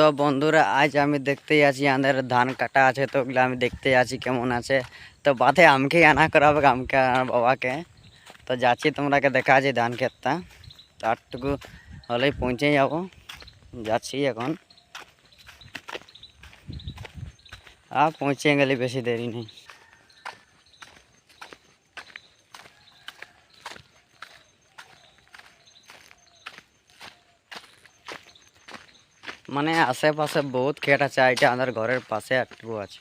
তো বন্ধুরা, আজ আমি দেখতে আছি আমাদের ধান কাটা আছে, তো ওগুলো আমি দেখতে আছি কেমন আছে। তো বাদে আমাকে আনা করাবে, আমাকে আর বাবাকে। তো যাচ্ছি তোমরাকে দেখা আছে ধান ক্ষেতটা। তারটুকু হলেই পৌঁছে যাব। যাচ্ছি এখন। আর পৌঁছে গেলে বেশি দেরি নেই। মানে আশেপাশে বহুত ক্ষেত আছে এটা আমাদের ঘরের পাশে একটু আছে।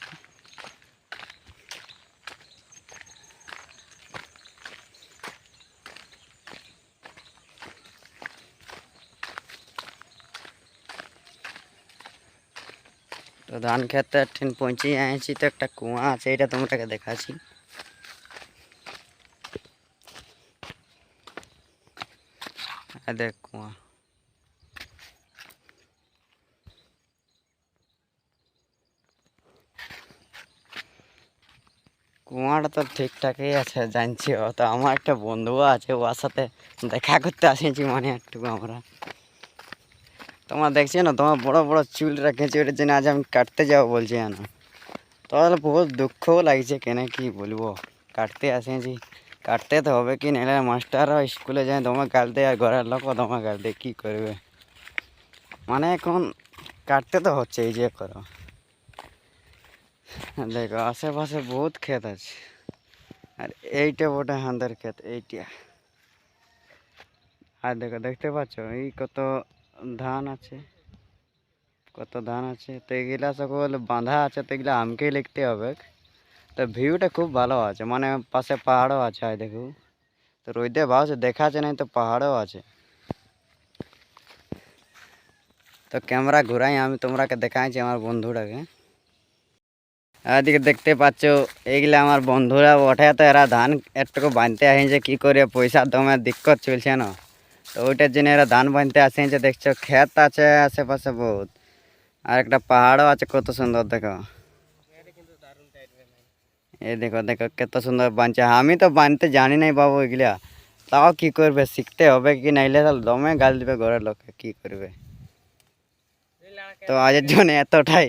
তো ধান খেতে ঠিক পৌঁছে আছি তো একটা কুয়া আছে, এটা তোমাকে দেখাচ্ছি। দেখ কুয়া। কুয়াটা তো ঠিকঠাকই আছে, জানছি ও। তো আমার একটা বন্ধুও আছে, ওর সাথে দেখা করতে আসেছি মানে একটু আমরা। তোমার দেখছি না, তোমার বড় বড় চুল রেখেছি, ওটার জন্য আজ আমি কাটতে যাব বলছি না তাহলে বহুত দুঃখও লাগছে, কেন কি বলব? কাটতে আসেছি কাটতে তো হবে কি নাহলে মাস্টাররা স্কুলে যায়, তোমার গালতে আর ঘরের লোকও তোমার গালতে কী করবে? মানে এখন কাটতে তো হচ্ছে এই যে করো। দেখো আশেপাশে বহুত ক্ষেত আছে আর এইটা বটে হাঁদের ক্ষেত এইটা আর দেখো দেখতে পাচ্ছ এই কত ধান আছে কত ধান আছে তো এগুলা সকল বাঁধা আছে তো এগুলা আমাকেই লিখতে হবে তো ভিউটা খুব ভালো আছে মানে পাশে পাহাড়ও আছে আর দেখো তো রোদে ভাবছে দেখা আছে নাই তো পাহাড়ও আছে তো ক্যামেরা ঘুরাই আমি তোমরাকে দেখাইছি আমার বন্ধুটাকে এদিকে দেখতে পাচ্ছ, এইগুলা আমার বন্ধুরা ওঠে তো এরা ধান একটুকু বাঁধতে আসেছে কি করে পয়সা দমে দিক্কত চলছে না। তো ওইটার জন্য এরা ধান বাঁধতে আসেছে দেখছ ক্ষেত আছে, আশেপাশে বহুত। আর একটা পাহাড়ও আছে, কত সুন্দর, দেখো। এই দেখো দেখো, কত সুন্দর বাঁধছে আমি তো বাঁধতে জানি নাই বাবু এগুলা। তাও কি করবে, শিখতে হবে কি নাইলে তাহলে দমে গাল দিবে ঘরের লোককে কি করবে? তো আজের জন্য এতটাই।